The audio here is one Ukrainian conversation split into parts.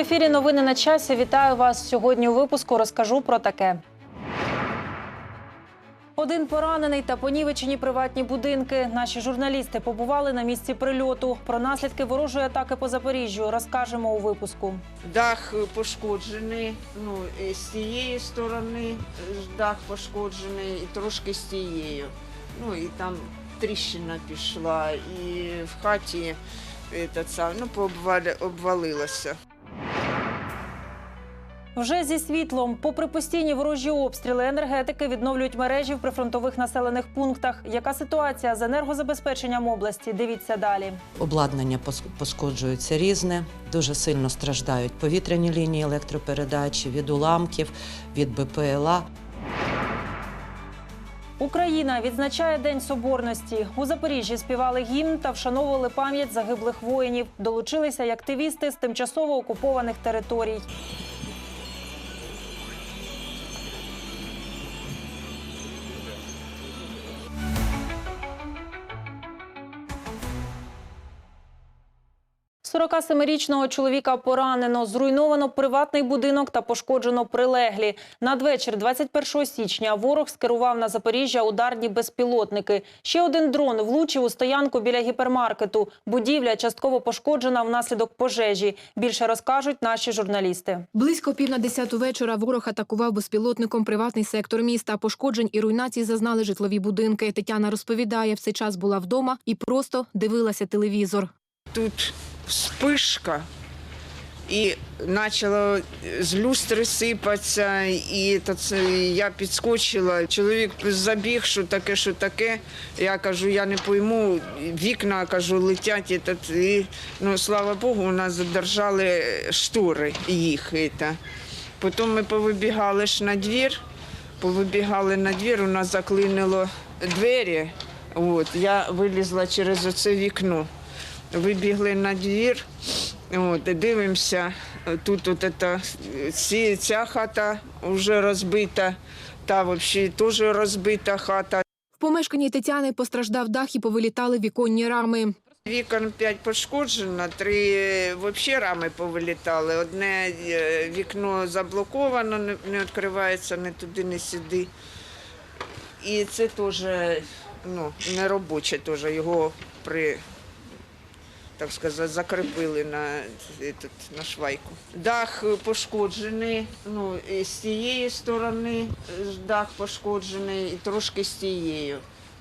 ефірі новини на часі. Вітаю вас сьогодні. У випуску розкажу про таке. Один поранений та понівечені приватні будинки. Наші журналісти побували на місці прильоту. Про наслідки ворожої атаки по Запоріжжю розкажемо у випуску. Дах пошкоджений, ну, з цієї сторони е, дах пошкоджений, і трошки з тією. Ну і там тріщина пішла, і в хаті этот сам, ну, обвалилося. Вже зі світлом, попри постійні ворожі обстріли, енергетики відновлюють мережі в прифронтових населених пунктах. Яка ситуація з енергозабезпеченням області? Дивіться далі. Обладнання пошкоджується різне, дуже сильно страждають повітряні лінії електропередачі від уламків, від БПЛА. Україна відзначає День Соборності. У Запоріжжі співали гімн та вшановували пам'ять загиблих воїнів. Долучилися й активісти з тимчасово окупованих територій. – 47-річного чоловіка поранено, зруйновано приватний будинок та пошкоджено прилеглі. Надвечір 21 січня ворог скерував на Запоріжжя ударні безпілотники. Ще один дрон влучив у стоянку біля гіпермаркету. Будівля частково пошкоджена внаслідок пожежі. Більше розкажуть наші журналісти. Близько пів на десяту вечора ворог атакував безпілотником приватний сектор міста. Пошкоджень і руйнацій зазнали житлові будинки. Тетяна розповідає, в цей час була вдома і просто дивилася телевізор. Тут спишка. І почало з люстри сипатися, і я підскочила. Чоловік забіг, що таке, що таке. Я кажу, я не пойму. Вікна кажу, летять. І, і, ну, слава Богу, у нас задержали штори їх. Это. Потім ми повибігали ж на двір, повибігали на двір, у нас заклинило двері. От, я вилізла через оце вікно. Вибігли на двір, от, і дивимося, тут от ці, ця хата вже розбита, та взагалі теж розбита хата. В помешканні Тетяни постраждав дах і повилітали віконні рами. Вікон п'ять пошкоджено, три взагалі рами повилітали. Одне е, вікно заблоковано, не, не відкривається ні туди, ні сюди. І це теж ну, не робоче, теж його при, так сказати, закріпили на, на швайку. Дах пошкоджений, ну, і з цієї сторони е, дах пошкоджений, і трошки з тією.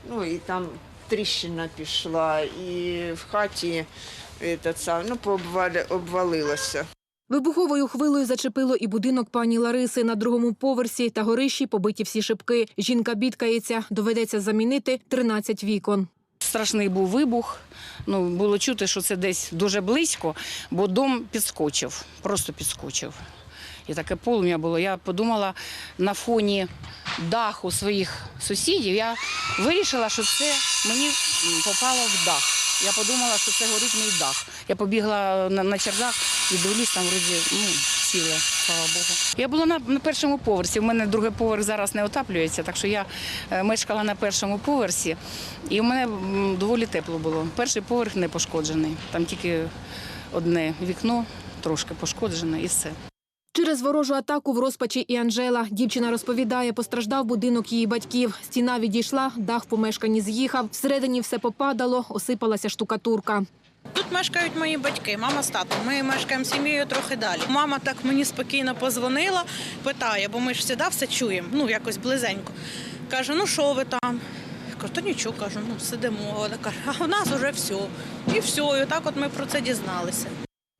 Ну і там тріщина пішла, і в хаті этот ну, обвалилося. Вибуховою хвилою зачепило і будинок пані Лариси на другому поверсі та горищі побиті всі шибки. Жінка бідкається, доведеться замінити 13 вікон. Страшний був вибух. Ну, було чути, що це десь дуже близько, бо дом підскочив, просто підскочив. І таке полум'я було. Я подумала на фоні даху своїх сусідів. Я вирішила, що це мені попало в дах. Я подумала, що це горить мій дах. Я побігла на, на чердак і дивлюсь, там вроді ну, ціле, слава Богу. Я була на, на першому поверсі. У мене другий поверх зараз не отаплюється, так що я е, мешкала на першому поверсі, і у мене доволі тепло було. Перший поверх не пошкоджений. Там тільки одне вікно трошки пошкоджене і все. Через ворожу атаку в розпачі і Анжела. Дівчина розповідає, постраждав будинок її батьків. Стіна відійшла, дах в помешканні з'їхав. Всередині все попадало, осипалася штукатурка. Тут мешкають мої батьки, мама з татом. Ми мешкаємо сім'єю трохи далі. Мама так мені спокійно позвонила, питає, бо ми ж завжди все чуємо, ну якось близенько. Каже, ну що ви там? Кажу, та нічого, кажу, ну сидимо. Вона каже, а у нас вже все. І все, і отак от ми про це дізналися.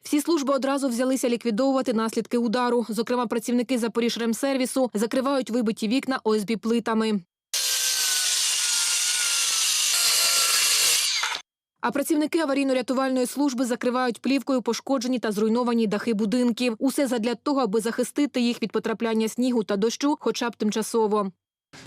Всі служби одразу взялися ліквідовувати наслідки удару. Зокрема, працівники Запоріжремсервісу закривають вибиті вікна ОСБ плитами. А працівники аварійно-рятувальної служби закривають плівкою пошкоджені та зруйновані дахи будинків. Усе задля того, аби захистити їх від потрапляння снігу та дощу, хоча б тимчасово.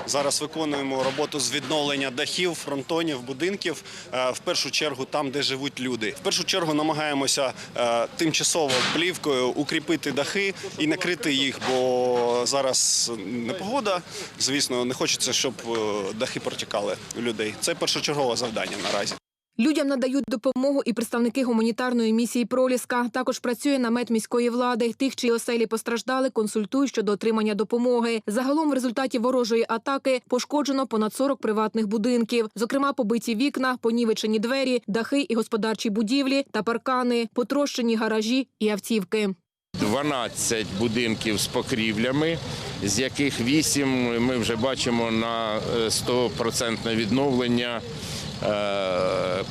Зараз виконуємо роботу з відновлення дахів, фронтонів, будинків. е, В першу чергу там, де живуть люди. В першу чергу намагаємося е, тимчасово плівкою укріпити дахи і накрити їх, бо зараз непогода. Звісно, не хочеться, щоб е, дахи протікали у людей. Це першочергове завдання наразі. Людям надають допомогу і представники гуманітарної місії Проліска. Також працює намет міської влади. Тих, чиї оселі постраждали, консультують щодо отримання допомоги. Загалом, в результаті ворожої атаки пошкоджено понад 40 приватних будинків. Зокрема, побиті вікна, понівечені двері, дахи і господарчі будівлі та паркани, потрощені гаражі і автівки. 12 будинків з покрівлями, з яких 8 ми вже бачимо на е, 100% відновлення е,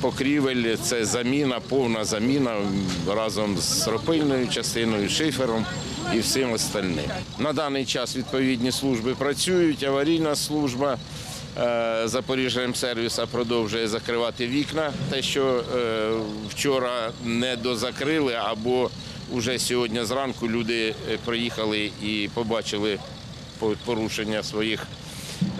покрівель. Це заміна, повна заміна разом з ропильною частиною, шифером і всім остальним. На даний час відповідні служби працюють, аварійна служба. е, Запоріжжя сервіса продовжує закривати вікна. Те, що е, вчора не дозакрили, або вже сьогодні зранку люди е, приїхали і побачили порушення своїх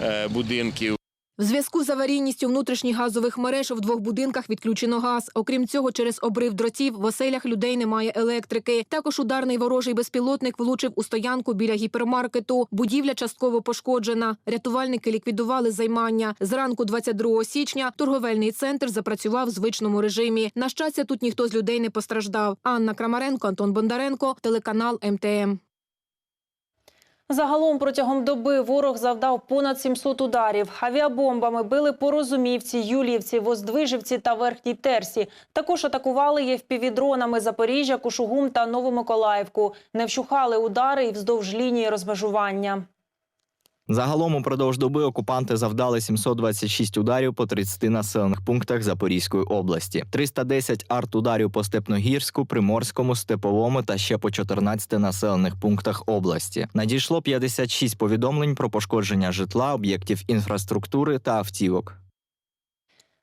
е, будинків. В зв'язку з аварійністю внутрішніх газових мереж в двох будинках відключено газ. Окрім цього, через обрив дротів в оселях людей немає електрики. Також ударний ворожий безпілотник влучив у стоянку біля гіпермаркету. Будівля частково пошкоджена. Рятувальники ліквідували займання. Зранку 22 січня торговельний центр запрацював в звичному режимі. На щастя, тут ніхто з людей не постраждав. Анна Крамаренко, Антон Бондаренко, телеканал МТМ. Загалом протягом доби ворог завдав понад 700 ударів. Авіабомбами били по Розумівці, Юліївці, Воздвижівці та Верхній Терсі. Також атакували євпівдронами Запоріжжя, Кушугум та Новомиколаївку. Не вщухали удари і вздовж лінії розмежування. Загалом упродовж доби окупанти завдали 726 ударів по 30 населених пунктах Запорізької області, 310 арт-ударів по Степногірську, Приморському, Степовому та ще по 14 населених пунктах області. Надійшло 56 повідомлень про пошкодження житла, об'єктів інфраструктури та автівок.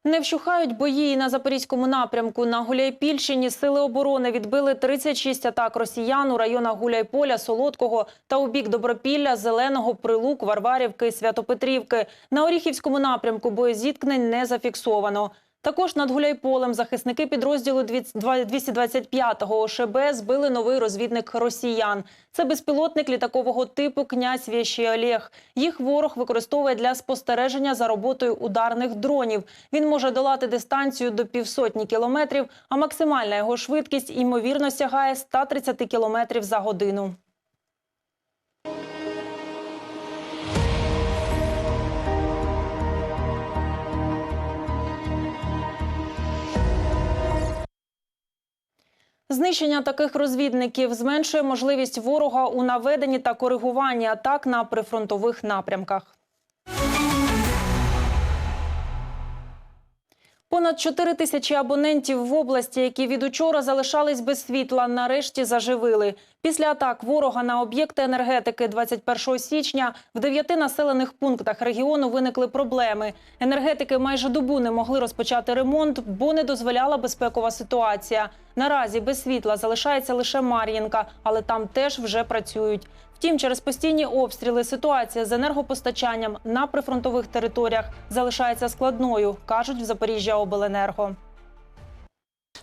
Не вщухають бої на запорізькому напрямку. На Гуляйпільщині сили оборони відбили 36 атак росіян у районах Гуляйполя, Солодкого та у бік Добропілля, Зеленого, Прилук, Варварівки, Святопетрівки. На Оріхівському напрямку боєзіткнень не зафіксовано. Також над Гуляйполем захисники підрозділу 225-го ОШБ збили новий розвідник росіян. Це безпілотник літакового типу «Князь Вєщий Олег». Їх ворог використовує для спостереження за роботою ударних дронів. Він може долати дистанцію до півсотні кілометрів, а максимальна його швидкість, ймовірно, сягає 130 кілометрів за годину. Знищення таких розвідників зменшує можливість ворога у наведенні та коригуванні атак на прифронтових напрямках. Понад 4 тисячі абонентів в області, які від учора залишались без світла, нарешті заживили. Після атак ворога на об'єкти енергетики 21 січня в дев'яти населених пунктах регіону виникли проблеми. Енергетики майже добу не могли розпочати ремонт, бо не дозволяла безпекова ситуація. Наразі без світла залишається лише Мар'їнка, але там теж вже працюють. Втім, через постійні обстріли ситуація з енергопостачанням на прифронтових територіях залишається складною, кажуть в Запоріжжя Обленерго.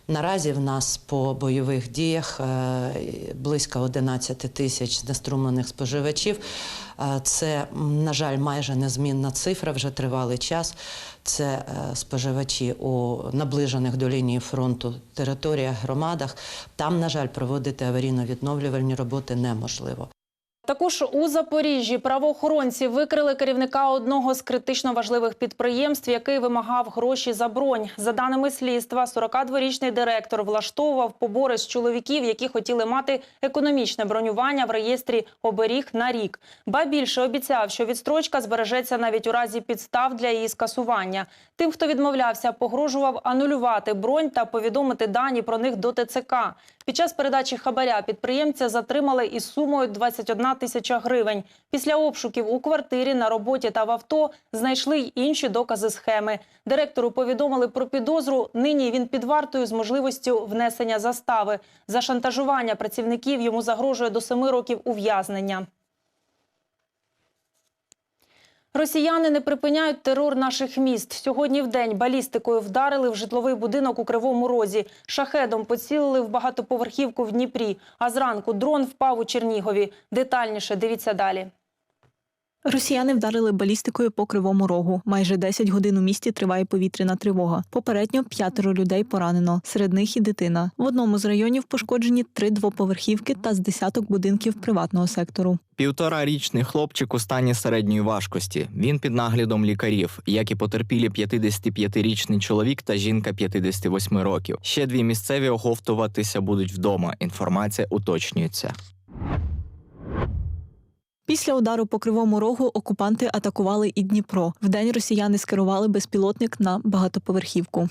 Наразі в нас по бойових діях е, близько 11 тисяч знеструмлених споживачів. Е, Це, на жаль, майже незмінна цифра вже тривалий час. Це е, споживачі у наближених до лінії фронту територіях, громадах. Там, на жаль, проводити аварійно-відновлювальні роботи неможливо. Також у Запоріжжі правоохоронці викрили керівника одного з критично важливих підприємств, який вимагав гроші за бронь. За даними слідства, 42-річний директор влаштовував побори з чоловіків, які хотіли мати економічне бронювання в реєстрі оберіг на рік. Ба більше обіцяв, що відстрочка збережеться навіть у разі підстав для її скасування. Тим, хто відмовлявся, погрожував анулювати бронь та повідомити дані про них до ТЦК. Під час передачі хабаря підприємця затримали із сумою 21 тисяча гривень. Після обшуків у квартирі, на роботі та в авто знайшли й інші докази схеми. Директору повідомили про підозру. Нині він під вартою з можливістю внесення застави. За шантажування працівників йому загрожує до семи років ув'язнення. Росіяни не припиняють терор наших міст. Сьогодні в день балістикою вдарили в житловий будинок у Кривому Розі. Шахедом поцілили в багатоповерхівку в Дніпрі. А зранку дрон впав у Чернігові. Детальніше дивіться далі. Росіяни вдарили балістикою по кривому рогу. Майже 10 годин у місті триває повітряна тривога. Попередньо п'ятеро людей поранено. Серед них і дитина. В одному з районів пошкоджені три двоповерхівки та з десяток будинків приватного сектору. Півторарічний хлопчик у стані середньої важкості. Він під наглядом лікарів, як і потерпілі 55-річний чоловік та жінка 58 років. Ще дві місцеві оговтуватися будуть вдома. Інформація уточнюється. Після удару по кривому рогу окупанти атакували і Дніпро. Вдень росіяни скерували безпілотник на багатоповерхівку.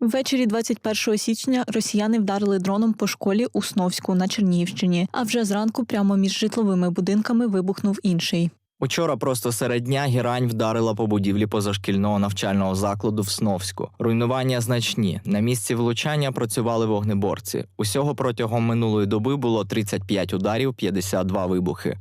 Ввечері 21 січня росіяни вдарили дроном по школі у Сновську на Чернігівщині. А вже зранку прямо між житловими будинками вибухнув інший. Учора просто серед дня гірань вдарила по будівлі позашкільного навчального закладу в Сновську. Руйнування значні. На місці влучання працювали вогнеборці. Усього протягом минулої доби було 35 ударів, 52 вибухи.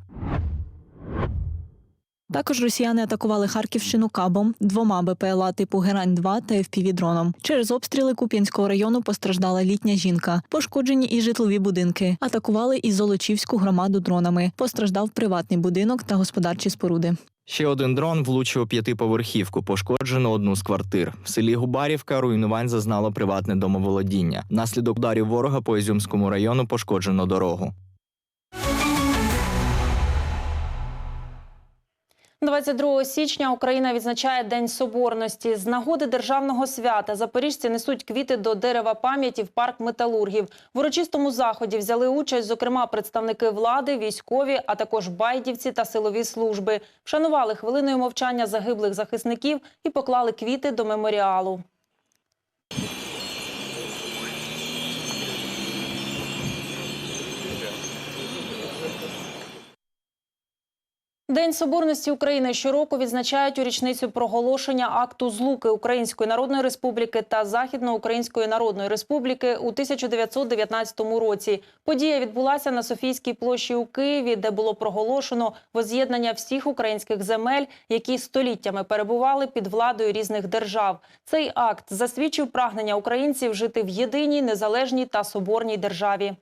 Також росіяни атакували Харківщину кабом, двома БПЛА типу Герань-2 та ФПВ-дроном. Через обстріли Куп'янського району постраждала літня жінка. Пошкоджені і житлові будинки. Атакували і Золочівську громаду дронами. Постраждав приватний будинок та господарчі споруди. Ще один дрон влучив у п'ятиповерхівку, пошкоджено одну з квартир. В селі Губарівка руйнувань зазнало приватне домоволодіння. Внаслідок ударів ворога по Ізюмському району пошкоджено дорогу. 22 січня Україна відзначає День Соборності. З нагоди державного свята запоріжці несуть квіти до дерева пам'яті в парк металургів. В урочистому заході взяли участь, зокрема, представники влади, військові, а також байдівці та силові служби. Вшанували хвилиною мовчання загиблих захисників і поклали квіти до меморіалу. День Соборності України щороку відзначають у річницю проголошення акту злуки Української Народної Республіки та Західноукраїнської Народної Республіки у 1919 році. Подія відбулася на Софійській площі у Києві, де було проголошено воз'єднання всіх українських земель, які століттями перебували під владою різних держав. Цей акт засвідчив прагнення українців жити в єдиній, незалежній та соборній державі.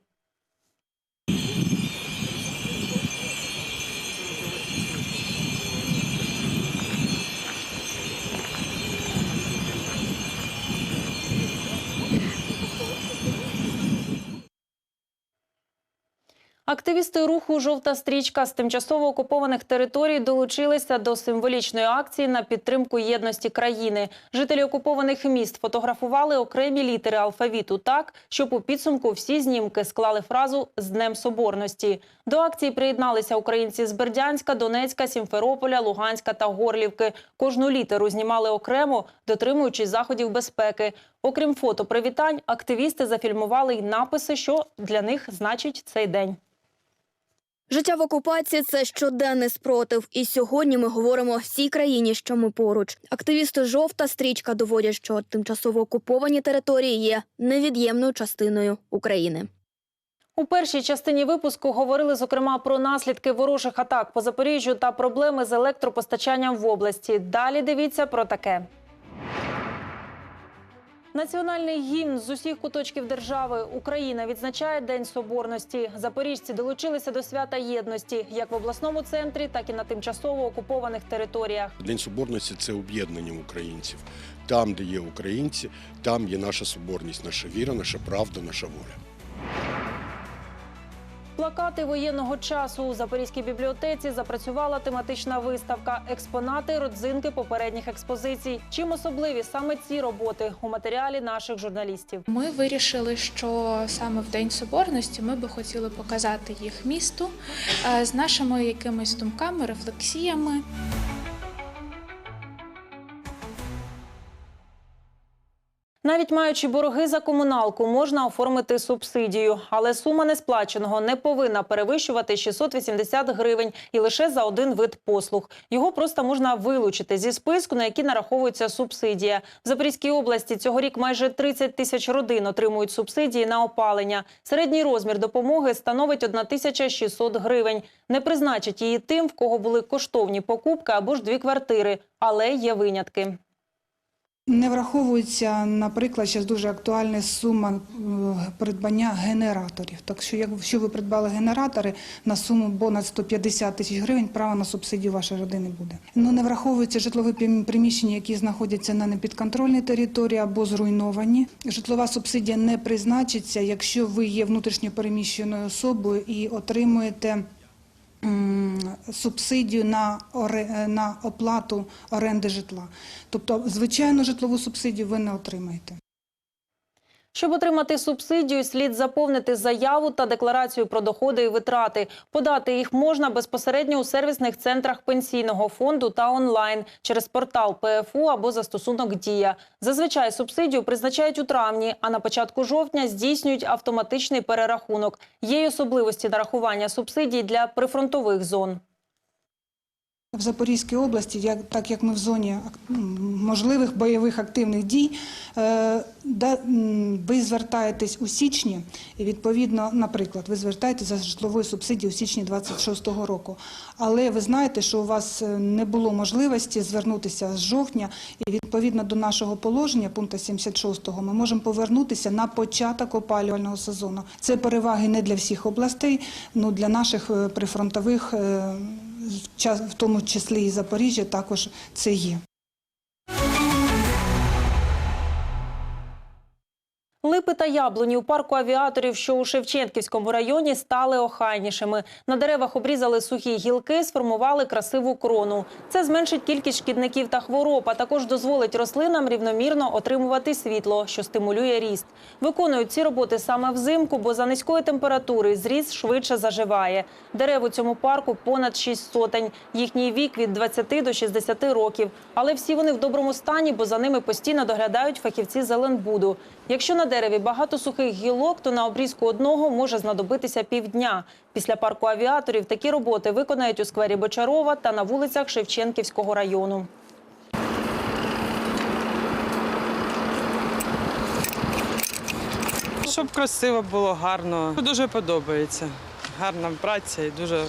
Активісти руху Жовта стрічка з тимчасово окупованих територій долучилися до символічної акції на підтримку єдності країни. Жителі окупованих міст фотографували окремі літери алфавіту так, щоб у підсумку всі знімки склали фразу з Днем Соборності. До акції приєдналися українці з Бердянська, Донецька, Сімферополя, Луганська та Горлівки. Кожну літеру знімали окремо, дотримуючись заходів безпеки. Окрім фото привітань, активісти зафільмували й написи, що для них значить цей день. Життя в окупації це щоденний спротив. І сьогодні ми говоримо всій країні, що ми поруч. Активісти жовта стрічка доводять, що тимчасово окуповані території є невід'ємною частиною України. У першій частині випуску говорили зокрема про наслідки ворожих атак по Запоріжжю та проблеми з електропостачанням в області. Далі дивіться про таке. Національний гімн з усіх куточків держави Україна відзначає День Соборності. Запоріжці долучилися до свята єдності як в обласному центрі, так і на тимчасово окупованих територіях. День соборності це об'єднання українців. Там, де є українці, там є наша соборність, наша віра, наша правда, наша воля. Плакати воєнного часу у Запорізькій бібліотеці запрацювала тематична виставка Експонати родзинки попередніх експозицій. Чим особливі саме ці роботи у матеріалі наших журналістів? Ми вирішили, що саме в День Соборності ми би хотіли показати їх місту е, з нашими якимись думками, рефлексіями. Навіть маючи борги за комуналку, можна оформити субсидію, але сума несплаченого не повинна перевищувати 680 гривень і лише за один вид послуг. Його просто можна вилучити зі списку, на який нараховується субсидія. В Запорізькій області цьогорік майже 30 тисяч родин отримують субсидії на опалення. Середній розмір допомоги становить 1600 гривень. Не призначать її тим, в кого були коштовні покупки або ж дві квартири, але є винятки. Не враховується, наприклад, зараз дуже актуальна сума е, придбання генераторів. Так що, якщо ви придбали генератори на суму понад 150 тисяч гривень, право на субсидію вашої родини буде. Ну не враховуються житлові приміщення, які знаходяться на непідконтрольній території або зруйновані. Житлова субсидія не призначиться, якщо ви є внутрішньо переміщеною особою і отримуєте. Субсидію на, оре- на оплату оренди житла. Тобто, звичайну житлову субсидію ви не отримаєте. Щоб отримати субсидію, слід заповнити заяву та декларацію про доходи і витрати. Подати їх можна безпосередньо у сервісних центрах пенсійного фонду та онлайн через портал ПФУ або застосунок Дія. Зазвичай субсидію призначають у травні, а на початку жовтня здійснюють автоматичний перерахунок. Є й особливості нарахування субсидій для прифронтових зон. В Запорізькій області, як, так як ми в зоні можливих бойових активних дій, е, да, ви звертаєтесь у січні, і відповідно, наприклад, ви звертаєтесь за житловою субсидією у січні 26-го року. Але ви знаєте, що у вас е, не було можливості звернутися з жовтня, і відповідно до нашого положення, пункту 76, ми можемо повернутися на початок опалювального сезону. Це переваги не для всіх областей, ну для наших е, прифронтових. В тому числі і Запоріжжя, також це є. Липи та яблуні у парку авіаторів, що у Шевченківському районі, стали охайнішими. На деревах обрізали сухі гілки, сформували красиву крону. Це зменшить кількість шкідників та хвороб, а також дозволить рослинам рівномірно отримувати світло, що стимулює ріст. Виконують ці роботи саме взимку, бо за низької температури зріст швидше заживає. Дерев у цьому парку понад 6 сотень. Їхній вік від 20 до 60 років. Але всі вони в доброму стані, бо за ними постійно доглядають фахівці Зеленбуду. Якщо на дереві багато сухих гілок, то на обрізку одного може знадобитися півдня. Після парку авіаторів такі роботи виконають у сквері Бочарова та на вулицях Шевченківського району. Щоб красиво було, гарно. Дуже подобається. Гарна праця і дуже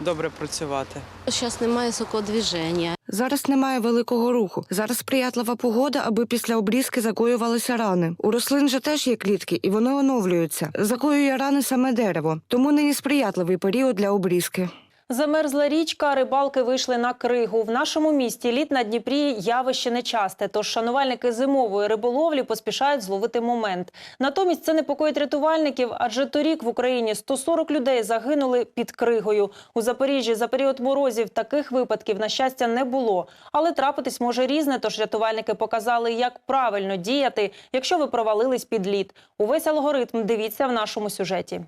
добре працювати. Зараз немає високого движення. Зараз немає великого руху. Зараз сприятлива погода, аби після обрізки закоювалися рани. У рослин же теж є клітки, і вони оновлюються. Закоює рани саме дерево. Тому нині сприятливий період для обрізки. Замерзла річка, рибалки вийшли на кригу. В нашому місті лід на Дніпрі явище нечасте, тож шанувальники зимової риболовлі поспішають зловити момент. Натомість це непокоїть рятувальників, адже торік в Україні 140 людей загинули під кригою. У Запоріжжі за період морозів таких випадків, на щастя, не було. Але трапитись може різне, тож рятувальники показали, як правильно діяти, якщо ви провалились під лід. Увесь алгоритм дивіться в нашому сюжеті.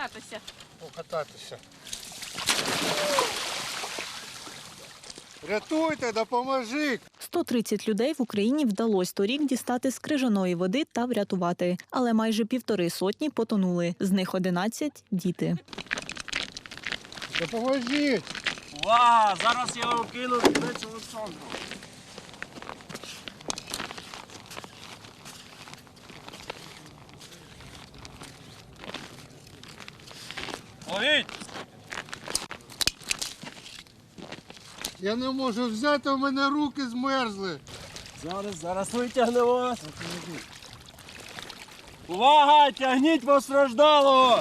Покататися. Покататися. Рятуйте, допоможіть! 130 людей в Україні вдалося торік дістати з крижаної води та врятувати. Але майже півтори сотні потонули. З них 11 – діти. Допоможіть! Увага! Зараз я вам кину кінець Олександру. Я не можу взяти, у мене руки змерзли. Зараз, зараз витягнемо вас. Увага! Тягніть постраждалого!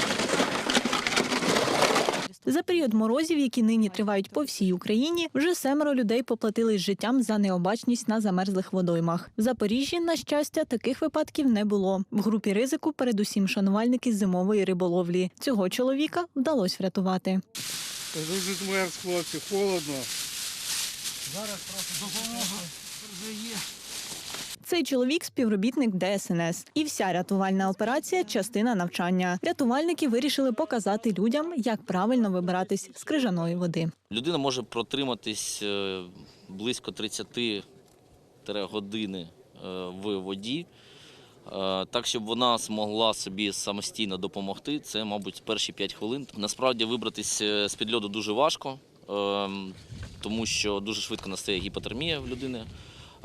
За період морозів, які нині тривають по всій Україні, вже семеро людей поплатились життям за необачність на замерзлих водоймах. В Запоріжжі, на щастя, таких випадків не було. В групі ризику передусім шанувальники зимової риболовлі. Цього чоловіка вдалося врятувати. Дуже змерз, хлопці, холодно. Зараз просто допомога. Вже є. Цей чоловік співробітник ДСНС. І вся рятувальна операція частина навчання. Рятувальники вирішили показати людям, як правильно вибиратись з крижаної води. Людина може протриматись е, близько 30 години е, в воді. Е, Так, щоб вона змогла собі самостійно допомогти, це, мабуть, перші 5 хвилин. Насправді вибратись е, з-під льоду дуже важко, тому що дуже швидко настає гіпотермія в людини.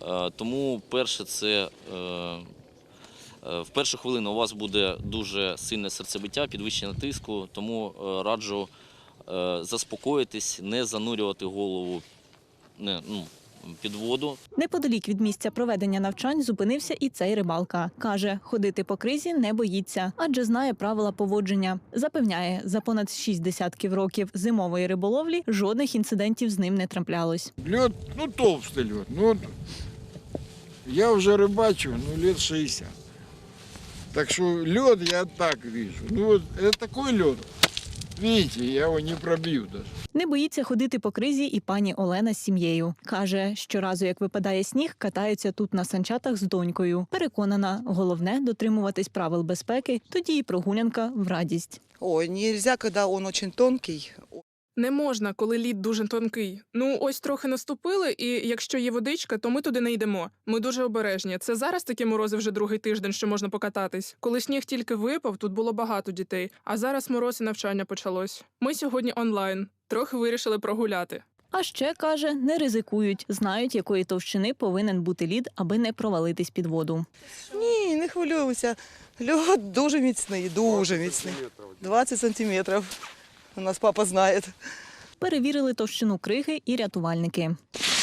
Е, Тому перше це е, е, в першу хвилину у вас буде дуже сильне серцебиття, підвищення тиску, тому раджу заспокоїтись, не занурювати голову не, ну, під воду. Неподалік від місця проведення навчань зупинився і цей рибалка. Каже, ходити по кризі не боїться, адже знає правила поводження. Запевняє, за понад шість десятків років зимової риболовлі жодних інцидентів з ним не траплялось. Лед, ну толстый лед. Ну, я уже рыбачу, ну, лет 60. Так что лед я так вижу. Ну, вот это такой лед. Видите, я его не пробью даже. Не боїться ходити по кризі і пані Олена з сім'єю. Каже, щоразу, як випадає сніг, катається тут на санчатах з донькою. Переконана, головне дотримуватись правил безпеки, тоді і прогулянка в радість. Ой, нельзя, когда он очень тонкий. Не можна, коли лід дуже тонкий. Ну, ось трохи наступили, і якщо є водичка, то ми туди не йдемо. Ми дуже обережні. Це зараз такі морози вже другий тиждень, що можна покататись. Коли сніг тільки випав, тут було багато дітей. А зараз мороз і навчання почалось. Ми сьогодні онлайн. Трохи вирішили прогуляти. А ще каже, не ризикують, знають, якої товщини повинен бути лід, аби не провалитись під воду. Ні, не хвилюємося. Льод дуже міцний, дуже міцний. 20 сантиметрів. У нас папа знає. Перевірили товщину криги і рятувальники. –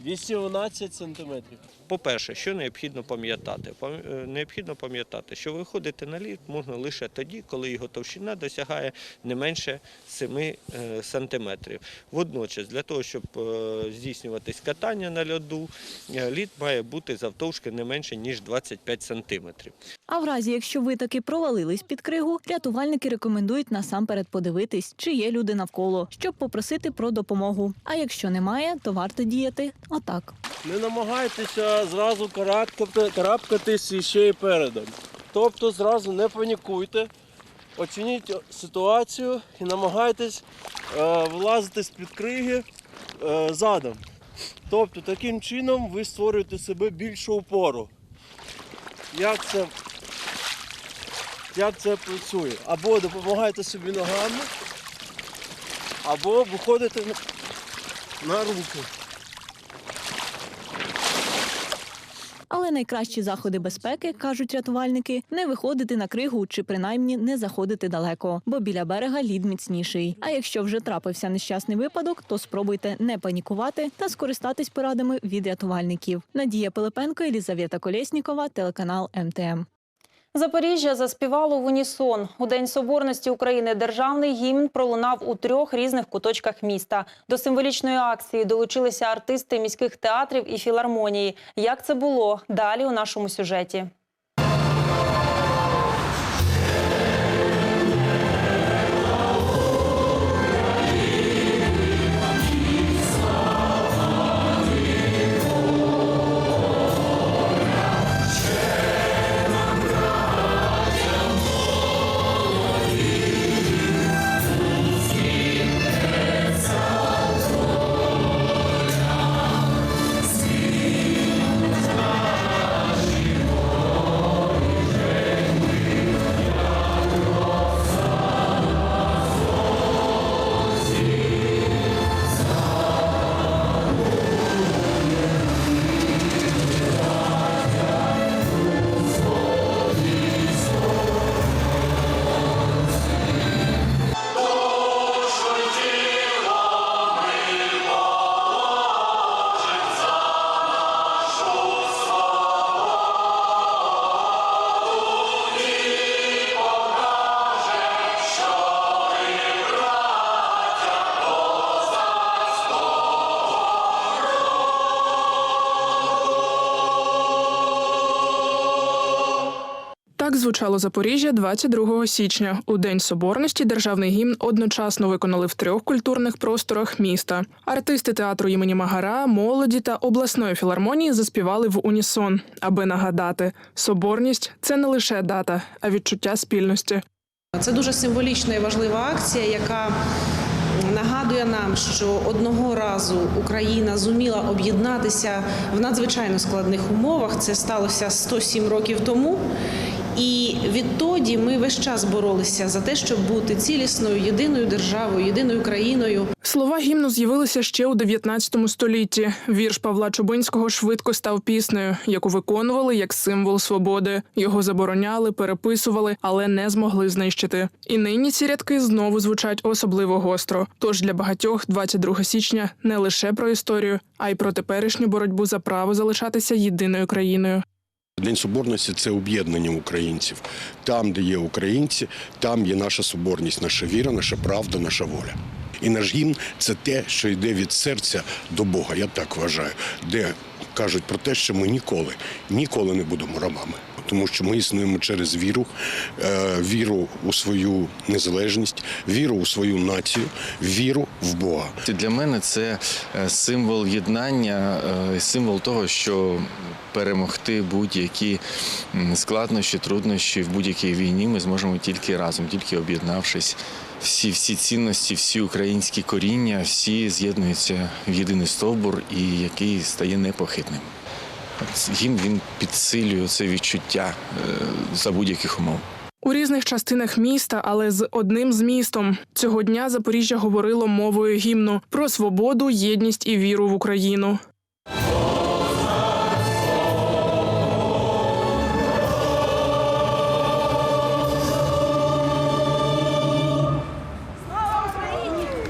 211 сантиметрів. По-перше, що необхідно пам'ятати? Пам- е, Необхідно пам'ятати, що виходити на лід можна лише тоді, коли його товщина досягає не менше 7 е, сантиметрів. Водночас, для того, щоб е, здійснюватись катання на льоду, лід має бути завтовшки не менше, ніж 25 сантиметрів. А в разі, якщо ви таки провалились під кригу, рятувальники рекомендують насамперед подивитись, чи є люди навколо, щоб попросити про допомогу. А якщо немає, то варто діяти отак. Не намагайтеся зразу карабкати, карабкатись іще й передом. Тобто зразу не панікуйте, оцініть ситуацію і намагайтесь е, вилазити з-під криги е, задом. Тобто таким чином ви створюєте себе більшу опору. Як це, як це працює? Або допомагаєте собі ногами, або виходите на руки. Але найкращі заходи безпеки, кажуть рятувальники, не виходити на кригу чи принаймні не заходити далеко, бо біля берега лід міцніший. А якщо вже трапився нещасний випадок, то спробуйте не панікувати та скористатись порадами від рятувальників. Надія Пилипенко, Елізавета Колєснікова, телеканал МТМ. Запоріжжя заспівало в унісон. У День Соборності України державний гімн пролунав у трьох різних куточках міста. До символічної акції долучилися артисти міських театрів і філармонії. Як це було? Далі у нашому сюжеті. Так звучало Запоріжжя 22 січня. У День Соборності державний гімн одночасно виконали в трьох культурних просторах міста. Артисти театру імені Магара, молоді та обласної філармонії заспівали в унісон, аби нагадати, соборність це не лише дата, а відчуття спільності. Це дуже символічна і важлива акція, яка нагадує нам, що одного разу Україна зуміла об'єднатися в надзвичайно складних умовах. Це сталося 107 років тому. І відтоді ми весь час боролися за те, щоб бути цілісною, єдиною державою, єдиною країною. Слова гімну з'явилися ще у 19 столітті. Вірш Павла Чубинського швидко став піснею, яку виконували як символ свободи. Його забороняли, переписували, але не змогли знищити. І нині ці рядки знову звучать особливо гостро. Тож для багатьох 22 січня не лише про історію, а й про теперішню боротьбу за право залишатися єдиною країною. День Соборності це об'єднання українців. Там, де є українці, там є наша соборність, наша віра, наша правда, наша воля. І наш гімн це те, що йде від серця до Бога. Я так вважаю, де кажуть про те, що ми ніколи, ніколи не будемо рабами. Тому що ми існуємо через віру, е, віру у свою незалежність, віру у свою націю, віру в Бога. Для мене це е, символ єднання, е, символ того, що перемогти будь-які складнощі, труднощі в будь-якій війні ми зможемо тільки разом, тільки об'єднавшись. Всі, всі цінності, всі українські коріння, всі з'єднуються в єдиний стовбур, і який стає непохитним. Гімн він підсилює це відчуття е, за будь-яких умов. У різних частинах міста, але з одним змістом. Цього дня Запоріжжя говорило мовою гімну про свободу, єдність і віру в Україну.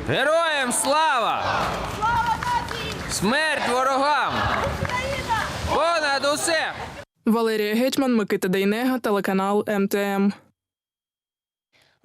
Героям слава! Смерть ворогам! Понад усе! Валерія Гетьман, Микита Дейнега, телеканал МТМ.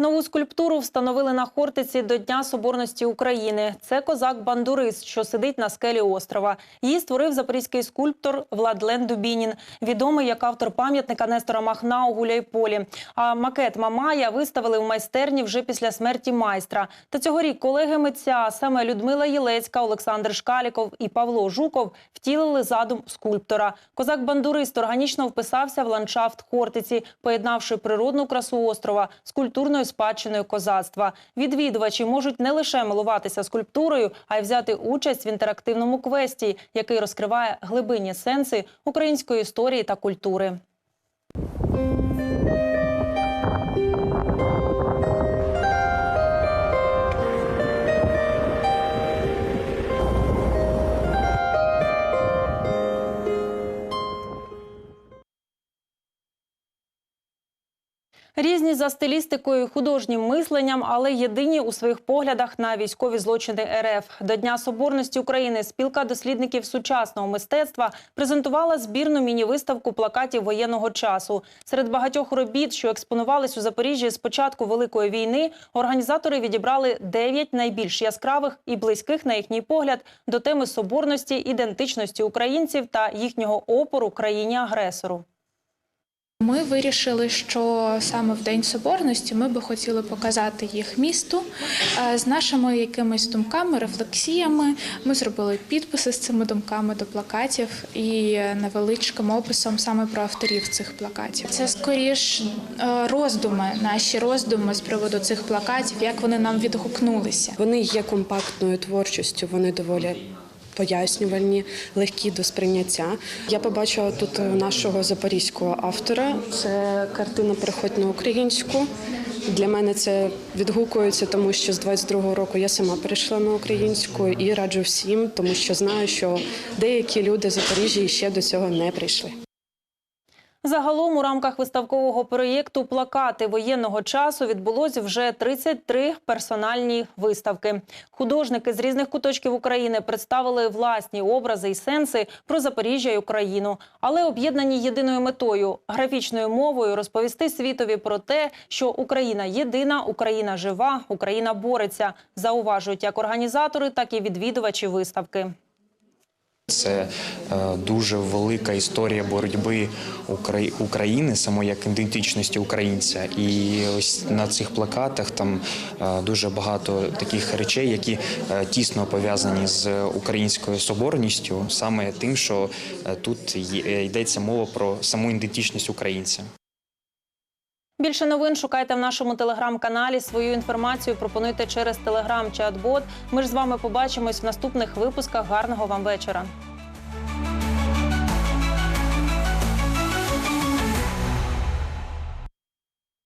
Нову скульптуру встановили на Хортиці до Дня Соборності України. Це козак-бандурист, що сидить на скелі острова. Її створив запорізький скульптор Владлен Дубінін, відомий як автор пам'ятника Нестора Махна у Гуляйполі. А макет Мамая виставили в майстерні вже після смерті майстра. Та цьогорік колеги митця, саме Людмила Єлецька, Олександр Шкаліков і Павло Жуков втілили задум скульптора. Козак-бандурист органічно вписався в ландшафт Хортиці, поєднавши природну красу острова з культурною спадщиною козацтва. Відвідувачі можуть не лише милуватися скульптурою, а й взяти участь в інтерактивному квесті, який розкриває глибинні сенси української історії та культури. Різні за стилістикою, і художнім мисленням, але єдині у своїх поглядах на військові злочини РФ. До Дня Соборності України спілка дослідників сучасного мистецтва презентувала збірну міні-виставку плакатів воєнного часу. Серед багатьох робіт, що експонувались у Запоріжжі з початку Великої війни, організатори відібрали дев'ять найбільш яскравих і близьких, на їхній погляд, до теми соборності, ідентичності українців та їхнього опору країні-агресору. Ми вирішили, що саме в День Соборності ми би хотіли показати їх місту е, з нашими якимись думками, рефлексіями. Ми зробили підписи з цими думками до плакатів і невеличким описом саме про авторів цих плакатів. Це скоріш е, роздуми, наші роздуми з приводу цих плакатів, як вони нам відгукнулися. Вони є компактною творчістю, вони доволі пояснювальні, легкі до сприйняття. Я побачила тут нашого запорізького автора. Це картина Переходь на українську. Для мене це відгукується, тому що з 22-го року я сама перейшла на українську і раджу всім, тому що знаю, що деякі люди з Запоріжжя ще до цього не прийшли. Загалом у рамках виставкового проєкту Плакати воєнного часу відбулось вже 33 персональні виставки. Художники з різних куточків України представили власні образи і сенси про Запоріжжя і Україну, але об'єднані єдиною метою графічною мовою розповісти світові про те, що Україна єдина, Україна жива, Україна бореться. Зауважують як організатори, так і відвідувачі виставки. Це е, дуже велика історія боротьби України, самої як ідентичності українця. І ось на цих плакатах там е, дуже багато таких речей, які е, тісно пов'язані з українською соборністю, саме тим, що тут йдеться мова про саму ідентичність українця. Більше новин шукайте в нашому телеграм-каналі. Свою інформацію пропонуйте через телеграм-чат-бот. Ми ж з вами побачимось в наступних випусках. Гарного вам вечора.